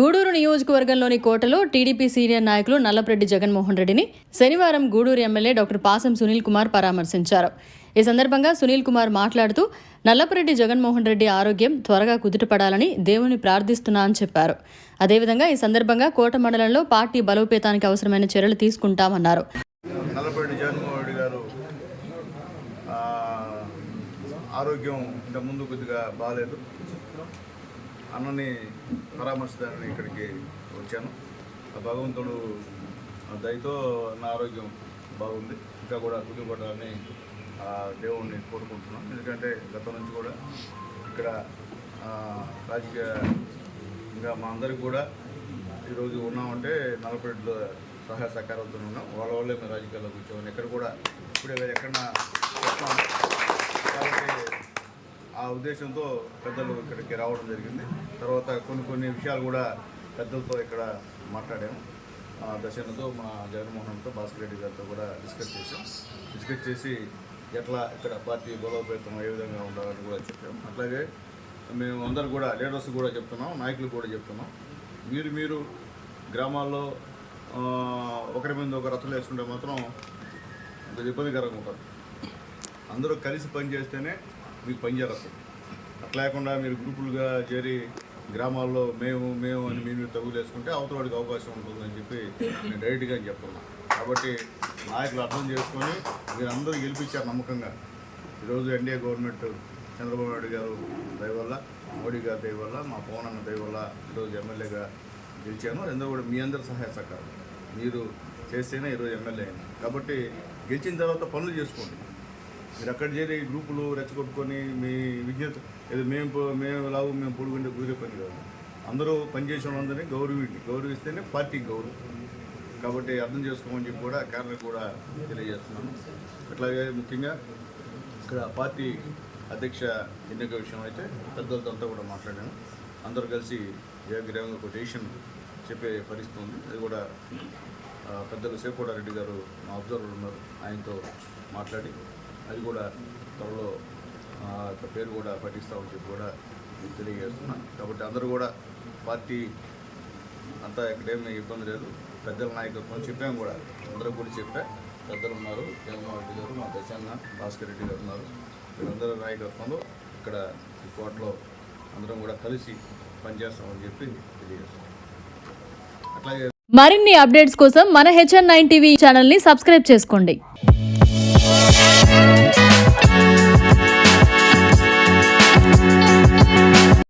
గూడూరు నియోజకవర్గంలోని కోటలో TDP senior నాయకులు నల్లపరెడ్డి జగన్మోహన్ రెడ్డిని శనివారం గూడూరు ఎమ్మెల్యే డాక్టర్ పాసం సునీల్ కుమార్ పరామర్శించారు. ఈ సందర్భంగా సునీల్ కుమార్ మాట్లాడుతూ నల్లపరెడ్డి జగన్మోహన్ రెడ్డి ఆరోగ్యం త్వరగా కుదుటపడాలని దేవుని ప్రార్థిస్తున్నా అని చెప్పారు. అదేవిధంగా ఈ సందర్భంగా కోట మండలంలో పార్టీ బలోపేతానికి అవసరమైన చర్యలు తీసుకుంటామన్నారు. ఆరోగ్యం ఇంత ముందు కొద్దిగా బాగాలేదు అన్నని పరామర్శించడానికి ఇక్కడికి వచ్చాను. ఆ భగవంతుడు ఆ దయతో నా ఆరోగ్యం బాగుంది. ఇంకా కూడా కుదుపడాలని ఆ దేవుణ్ణి కోరుకుంటున్నాం. ఎందుకంటే గతం నుంచి కూడా ఇక్కడ రాజకీయ ఇంకా మా అందరికి కూడా ఈరోజు ఉన్నామంటే నలపరెడ్డిలో సహాయ సహకారంతో ఉన్నాం. వాళ్ళ వాళ్ళే మేము రాజకీయాల్లోకి వచ్చామని ఎక్కడ కూడా ఇప్పుడే వేరే ఎక్కడన్నా ఉద్దేశంతో పెద్దలు ఇక్కడికి రావడం జరిగింది. తర్వాత కొన్ని కొన్ని విషయాలు కూడా పెద్దలతో ఇక్కడ మాట్లాడాము. ఆ మా జగన్మోహన్తో భాస్కర్ రెడ్డి గారితో కూడా డిస్కస్ చేసాం డిస్కస్ చేసి ఎట్లా ఇక్కడ పార్టీ బలోపేతం ఏ విధంగా ఉండాలని కూడా చెప్పాం. అట్లాగే మేము అందరు కూడా లీడర్స్ కూడా చెప్తున్నాం నాయకులు కూడా చెప్తున్నాం. మీరు మీరు గ్రామాల్లో ఒకరి మీద ఒక రచ్చలు వేసుకుంటే మాత్రం ఇబ్బందికరంగా ఉంటుంది అందరూ కలిసి పని చేస్తేనే మీకు పని జరుగుతుంది అట్లా లేకుండా మీరు గ్రూపులుగా చేరి గ్రామాల్లో మేము మేము అని మీరు తగులేసుకుంటే అవతలవాడికి అవకాశం ఉంటుందని చెప్పి నేను డైరెక్ట్గా చెప్తున్నా కాబట్టి నాయకులు అర్థం చేసుకొని మీరు అందరూ గెలిపించారు నమ్మకంగా. ఈరోజు ఎన్డీఏ గవర్నమెంట్ చంద్రబాబు నాయుడు గారు దయవల్ల మోడీ గారి దయవల్ల మా పవన్ అన్న ఈరోజు ఎమ్మెల్యేగా గెలిచాను. ఎందుకు కూడా మీ అందరి సహాయ సహకారం. మీరు చేస్తేనే ఈరోజు ఎమ్మెల్యే అయినా. కాబట్టి గెలిచిన తర్వాత పనులు చేసుకోండి. మీరు అక్కడ చేరి గ్రూపులు రెచ్చగొట్టుకొని మీ విజ్ఞత ఏదో మేము మేము లావు మేము పొడుగుంటే కుదిరే పని కాదు. అందరూ పనిచేసే వాళ్ళందరినీ గౌరవిండి గౌరవిస్తేనే పార్టీకి గౌరవం. కాబట్టి అర్థం చేసుకోమని చెప్పి కూడా కారణం కూడా తెలియజేస్తున్నాను అట్లాగే ముఖ్యంగా ఇక్కడ పార్టీ అధ్యక్ష ఎన్నిక విషయం అయితే పెద్దలతో అంతా కూడా మాట్లాడాను. అందరూ కలిసి ఏకగ్రీవంగా ఒక డెసిషన్ చెప్పే పరిస్థితి ఉంది. అది కూడా పెద్దలు శేకోడారెడ్డి గారు మా అబ్జర్వర్ ఉన్నారు. ఆయనతో మాట్లాడి అది కూడా త్వరలో పేరు కూడా పఠిస్తామని చెప్పి కూడా మీకు తెలియజేస్తున్నాను కాబట్టి అందరూ కూడా పార్టీ అంతా ఎక్కడేమీ ఇబ్బంది లేదు. పెద్దల నాయకత్వం చెప్పాము కూడా. అందరూ కూడా చెప్పా పెద్దలు ఉన్నారు. జగన్మోహన్ రెడ్డి గారు మా దశాన్న భాస్కర్ రెడ్డి గారు ఉన్నారు. వీళ్ళందరూ నాయకత్వంలో ఇక్కడ ఈ కోటలో అందరం కూడా కలిసి పనిచేస్తామని చెప్పి తెలియజేస్తాం అట్లాగే మరిన్ని అప్డేట్స్ కోసం మన హెచ్ఎన్ నైన్ టీవీ ఛానల్ని సబ్స్క్రైబ్ చేసుకోండి.